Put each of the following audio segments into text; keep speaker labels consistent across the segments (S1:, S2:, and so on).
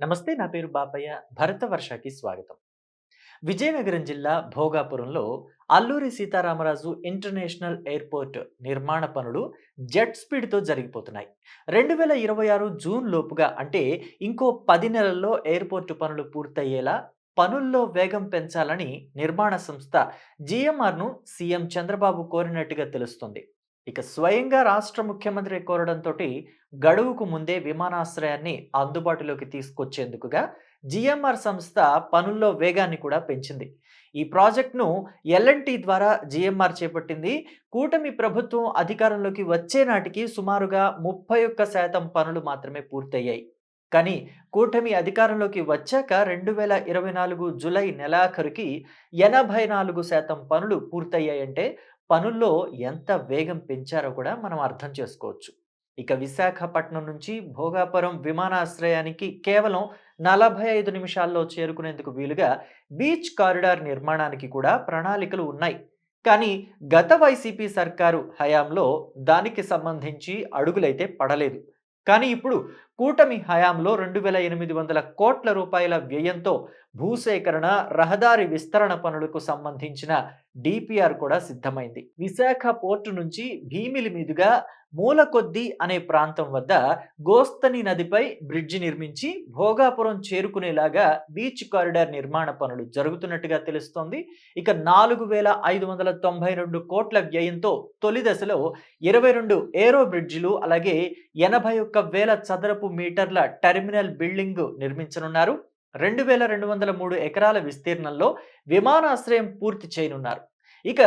S1: నమస్తే నా పేరు బాపయ్య. భరతవర్షకి స్వాగతం. విజయనగరం జిల్లా భోగాపురంలో అల్లూరి సీతారామరాజు ఇంటర్నేషనల్ ఎయిర్పోర్ట్ నిర్మాణ పనులు జెట్ స్పీడ్తో జరిగిపోతున్నాయి. రెండు వేల ఇరవై ఆరు జూన్ లోపుగా అంటే ఇంకో పది నెలల్లో ఎయిర్పోర్టు పనులు పూర్తయ్యేలా పనుల్లో వేగం పెంచాలని నిర్మాణ సంస్థ జిఎంఆర్ను సీఎం చంద్రబాబు కోరినట్టుగా తెలుస్తుంది. ఇక స్వయంగా రాష్ట్ర ముఖ్యమంత్రి కోరడంతో గడువుకు ముందే విమానాశ్రయాన్ని అందుబాటులోకి తీసుకొచ్చేందుకుగా జిఎంఆర్ సంస్థ పనుల్లో వేగాన్ని కూడా పెంచింది. ఈ ప్రాజెక్ట్ను ఎల్ఎన్టీ ద్వారా జిఎంఆర్ చేపట్టింది. కూటమి ప్రభుత్వం అధికారంలోకి వచ్చే నాటికి సుమారుగా ముప్పై ఒక్క శాతం పనులు మాత్రమే పూర్తయ్యాయి. కానీ కూటమి అధికారంలోకి వచ్చాక రెండు వేల ఇరవై నాలుగు జులై నెలాఖరుకి ఎనభై నాలుగు శాతం పనులు పూర్తయ్యాయంటే పనుల్లో ఎంత వేగం పెంచారో కూడా మనం అర్థం చేసుకోవచ్చు. ఇక విశాఖపట్నం నుంచి భోగాపురం విమానాశ్రయానికి కేవలం నలభై ఐదు నిమిషాల్లో చేరుకునేందుకు వీలుగా బీచ్ కారిడార్ నిర్మాణానికి కూడా ప్రణాళికలు ఉన్నాయి. కానీ గత వైసీపీ సర్కారు హయాంలో దానికి సంబంధించి అడుగులైతే పడలేదు. కానీ ఇప్పుడు కూటమి హయాంలో రెండు వేల ఎనిమిది వందల కోట్ల రూపాయల వ్యయంతో భూసేకరణ రహదారి విస్తరణ పనులకు సంబంధించిన డిపిఆర్ కూడా సిద్ధమైంది. విశాఖ పోర్టు నుంచి భీమిలి మీదుగా మూలకొద్ది అనే ప్రాంతం వద్ద గోస్తని నదిపై బ్రిడ్జి నిర్మించి భోగాపురం చేరుకునేలాగా బీచ్ కారిడార్ నిర్మాణ పనులు జరుగుతున్నట్టుగా తెలుస్తోంది. ఇక నాలుగు వేల ఐదు వందల తొంభై రెండు కోట్ల వ్యయంతో తొలి దశలో ఇరవై రెండు ఏరో బ్రిడ్జిలు అలాగే ఎనభై ఒక్క వేల చదరపు మీటర్ల టెర్మినల్ బిల్డింగ్ నిర్మించనున్నారు. రెండు వేల రెండు వందల మూడు ఎకరాల విస్తీర్ణంలో విమానాశ్రయం పూర్తి చేయనున్నారు. ఇక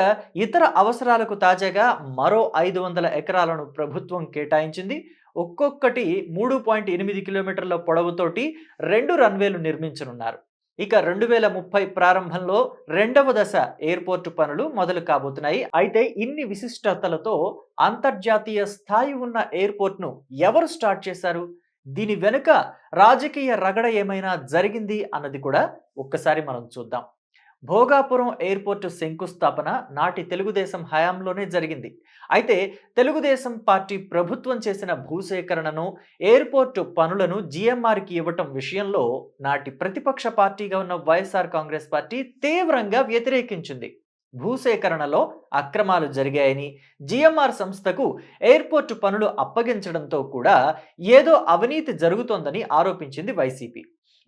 S1: ఇతర అవసరాలకు తాజాగా మరో ఐదు వందల ఎకరాలను ప్రభుత్వం కేటాయించింది. ఒక్కొక్కటి మూడు పాయింట్ ఎనిమిది కిలోమీటర్ల పొడవుతోటి రెండు రన్వేలు నిర్మించనున్నారు. ఇక రెండు వేల ముప్పై ప్రారంభంలో రెండవ దశ ఎయిర్పోర్టు పనులు మొదలు కాబోతున్నాయి. అయితే ఇన్ని విశిష్టతలతో అంతర్జాతీయ స్థాయి ఉన్న ఎయిర్పోర్ట్ను ఎవరు స్టార్ట్ చేశారు? దీని వెనుక రాజకీయ రగడ ఏమైనా జరిగింది అన్నది కూడా ఒక్కసారి మనం చూద్దాం. భోగాపురం ఎయిర్పోర్టు శంకుస్థాపన నాటి తెలుగుదేశం హయాంలోనే జరిగింది. అయితే తెలుగుదేశం పార్టీ ప్రభుత్వం చేసిన భూసేకరణను ఎయిర్పోర్టు పనులను జిఎంఆర్కి ఇవ్వటం విషయంలో నాటి ప్రతిపక్ష పార్టీగా ఉన్న వైఎస్ఆర్ కాంగ్రెస్ పార్టీ తీవ్రంగా వ్యతిరేకించింది. భూసేకరణలో అక్రమాలు జరిగాయని జిఎంఆర్ సంస్థకు ఎయిర్పోర్టు పనులు అప్పగించడంతో కూడా ఏదో అవినీతి జరుగుతోందని ఆరోపించింది వైసీపీ.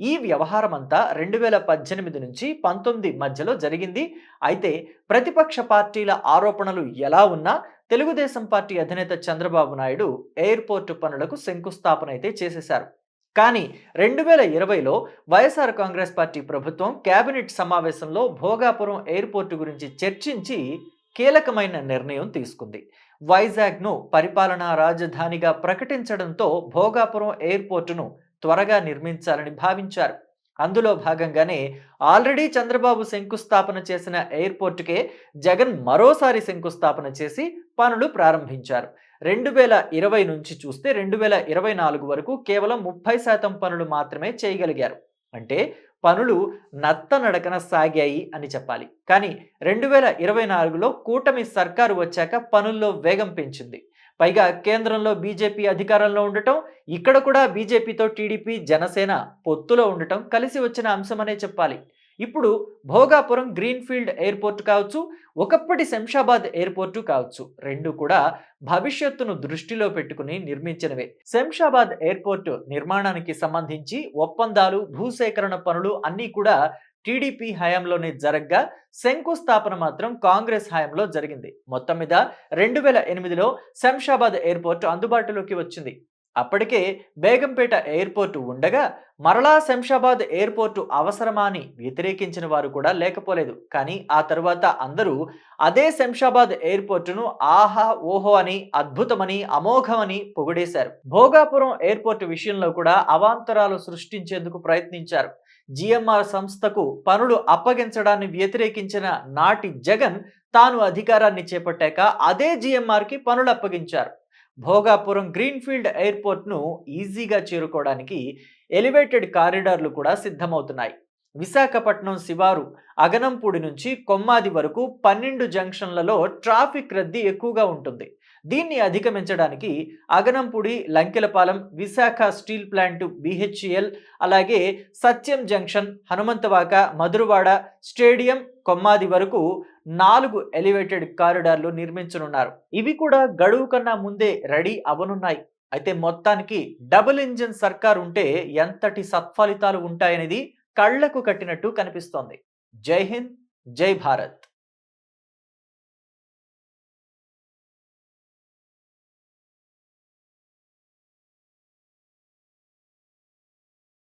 S1: ఈ వ్యవహారం అంతా రెండు వేల పద్దెనిమిది నుంచి పంతొమ్మిది మధ్యలో జరిగింది. అయితే ప్రతిపక్ష పార్టీల ఆరోపణలు ఎలా ఉన్నా తెలుగుదేశం పార్టీ అధినేత చంద్రబాబు నాయుడు ఎయిర్పోర్టు పనులకు శంకుస్థాపన అయితే చేసేశారు. కానీ రెండు వేల ఇరవైలో వైఎస్ఆర్ కాంగ్రెస్ పార్టీ ప్రభుత్వం కేబినెట్ సమావేశంలో భోగాపురం ఎయిర్పోర్టు గురించి చర్చించి కీలకమైన నిర్ణయం తీసుకుంది. వైజాగ్ను పరిపాలనా రాజధానిగా ప్రకటించడంతో భోగాపురం ఎయిర్పోర్టును త్వరగా నిర్మించాలని భావించారు. అందులో భాగంగానే ఆల్రెడీ చంద్రబాబు శంకుస్థాపన చేసిన ఎయిర్పోర్టుకే జగన్ మరోసారి శంకుస్థాపన చేసి పనులు ప్రారంభించారు. రెండు వేల ఇరవై నుంచి చూస్తే రెండు వేల ఇరవై నాలుగు వరకు కేవలం ముప్పై శాతం పనులు మాత్రమే చేయగలిగారు. అంటే పనులు నత్తనడకన సాగాయి అని చెప్పాలి. కానీ రెండు వేల ఇరవై నాలుగులో కూటమి సర్కారు వచ్చాక పనుల్లో వేగం పెంచింది. పైగా కేంద్రంలో బీజేపీ అధికారంలో ఉండటం ఇక్కడ కూడా బీజేపీతో టీడీపీ జనసేన పొత్తులో ఉండటం కలిసి వచ్చిన అంశమనే చెప్పాలి. ఇప్పుడు భోగాపురం గ్రీన్ఫీల్డ్ ఎయిర్పోర్ట్ కావచ్చు ఒకప్పటి శంషాబాద్ ఎయిర్పోర్టు కావచ్చు రెండు కూడా భవిష్యత్తును దృష్టిలో పెట్టుకుని నిర్మించినవే. శంషాబాద్ ఎయిర్పోర్టు నిర్మాణానికి సంబంధించి ఒప్పందాలు భూసేకరణ పనులు అన్నీ కూడా టీడీపీ హయాంలోనే జరగ్గా శంకుస్థాపన మాత్రం కాంగ్రెస్ హయాంలో జరిగింది. మొత్తం మీద రెండు వేల ఎనిమిదిలో శంషాబాద్ ఎయిర్పోర్ట్ అందుబాటులోకి వచ్చింది. అప్పటికే బేగంపేట ఎయిర్పోర్టు ఉండగా మరలా శంషాబాద్ ఎయిర్పోర్టు అవసరమా అని వ్యతిరేకించిన వారు కూడా లేకపోలేదు. కానీ ఆ తర్వాత అందరూ అదే శంషాబాద్ ఎయిర్పోర్టును ఆహా ఓహో అని అద్భుతమని అమోఘమని పొగిడేశారు. భోగాపురం ఎయిర్పోర్టు విషయంలో కూడా అవాంతరాలు సృష్టించేందుకు ప్రయత్నించారు. జిఎంఆర్ సంస్థకు పనులు అప్పగించడాన్ని వ్యతిరేకించిన నాటి జగన్ తాను అధికారాన్ని చేపట్టాక అదే జిఎంఆర్కి పనులు అప్పగించారు. భోగాపురం గ్రీన్ఫీల్డ్ ఎయిర్పోర్ట్ను ఈజీగా చేరుకోవడానికి ఎలివేటెడ్ కారిడార్లు కూడా సిద్ధమవుతున్నాయి. విశాఖపట్నం శివారు అగనంపూడి నుంచి కొమ్మాది వరకు పన్నెండు జంక్షన్లలో ట్రాఫిక్ రద్దీ ఎక్కువగా ఉంటుంది. దీన్ని అధిగమించడానికి Aganampudi Lankelapalem Visakha steel plant BHL అలాగే సత్యం జంక్షన్ హనుమంతవాక మధురవాడ స్టేడియం కొమ్మాది వరకు నాలుగు ఎలివేటెడ్ కారిడార్లు నిర్మించనున్నారు. ఇవి కూడా గడువు కన్నా ముందే రెడీ అవనున్నాయి. అయితే మొత్తానికి డబుల్ ఇంజిన్ సర్కార్ ఉంటే ఎంతటి సత్ఫలితాలు ఉంటాయనేది కళ్ళకు కట్టినట్టు కనిపిస్తోంది. జై హింద్ జై భారత్.